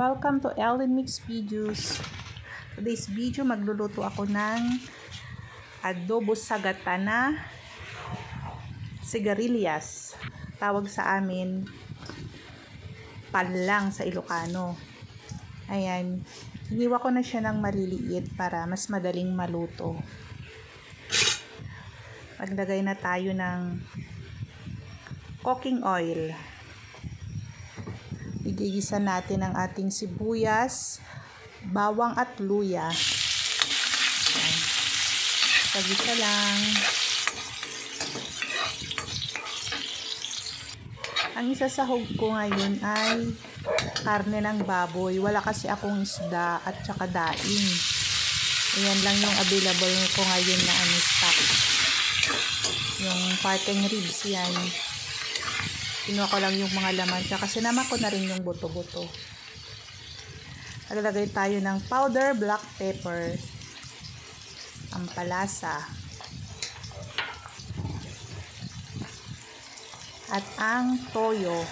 Welcome to Ellen Mix Videos. Today's video, magluluto ako ng adobo sa gata na sigarilyas. Tawag sa amin, palang sa Ilocano. Ayan, hiniwa ko na siya ng maliliit para mas madaling maluto. Maglagay na tayo ng cooking oil. Igigisa natin ang ating sibuyas, bawang at luya. Ayan. Sagisa lang. Ang isasahog ko ngayon ay karne ng baboy. Wala kasi akong isda at saka daing. Ayan lang yung available ko ngayon na ano stock. Yung parting ribs yan. Kinuha ko lang yung mga laman siya kasi naman ko na rin yung buto-buto. Nagalagay tayo ng powder black pepper. Ang palasa. At ang toyo.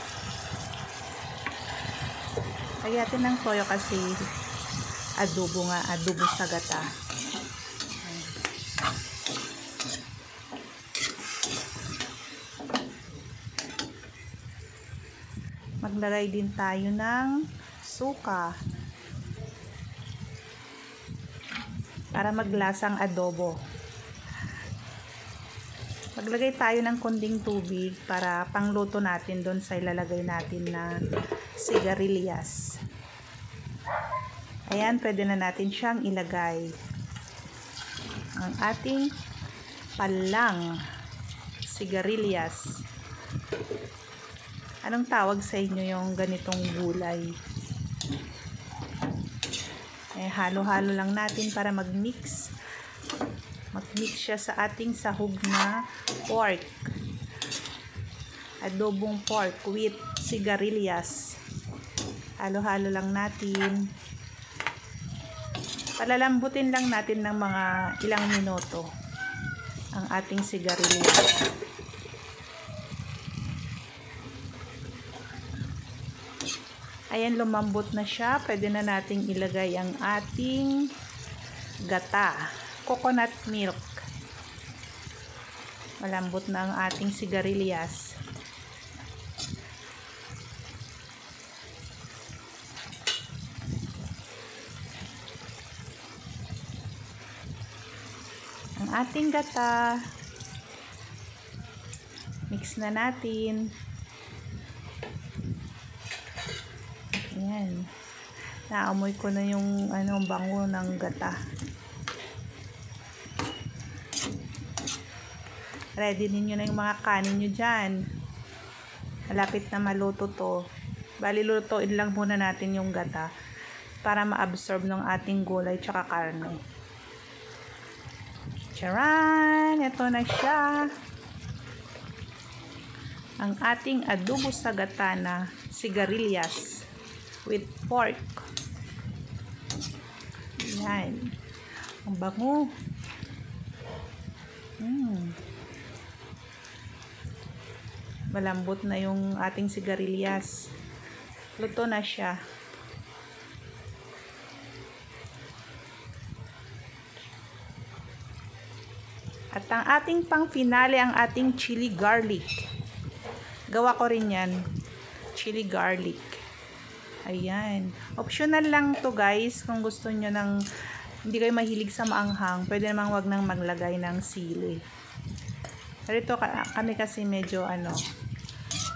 Kayatin ng toyo kasi adobo nga, adobo sa gata. Maglagay din tayo ng suka. Para maglasang adobo. Maglagay tayo ng kunding tubig para pangluto natin doon sa ilalagay natin na sigarilyas. Ayan, pwede na natin siyang ilagay. Ang ating palang sigarilyas. Anong tawag sa inyo yung ganitong gulay? Eh, halo-halo lang natin para mag-mix. Mag-mix siya sa ating sahog na pork. Adobong pork with sigarilyas. Halo-halo lang natin. Palalambutin lang natin ng mga ilang minuto ang ating sigarilyas. Ayan, lumambot na siya. Pwede na nating ilagay ang ating gata. Coconut milk. Malambot na ang ating sigarilyas. Ang ating gata. Mix na natin. Ayan. Naamoy ko na yung ano, bango ng gata. Ready ninyo na yung mga kanin nyo dyan. Malapit na maluto to. Bali, lutuin lang muna natin yung gata para ma-absorb ng ating gulay tsaka karne. Charan! Ito na siya. Ang ating adobo sa gata na sigarilyas with pork. Yan. Ang bango. Mm. Malambot na yung ating sigarilyas. Luto na siya. At ang ating pang finale ang ating chili garlic. Gawa ko rin yan. Chili garlic. Ayan. Optional lang to guys. Kung gusto nyo ng hindi kayo mahilig sa maanghang, pwede namang wag nang maglagay ng sili. Pero ito kami kasi medyo ano,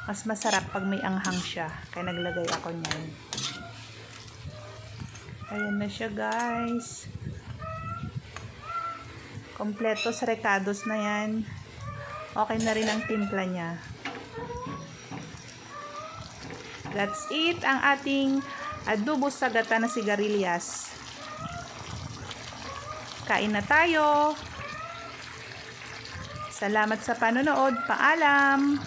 mas masarap pag may anghang siya. Kaya naglagay ako niyan. Ayan na siya guys. Kompleto sa recados na yan. Okay na rin ang timpla niya. That's it, ang ating adobo sa gata na sigarilyas. Kain na tayo. Salamat sa panonood. Paalam!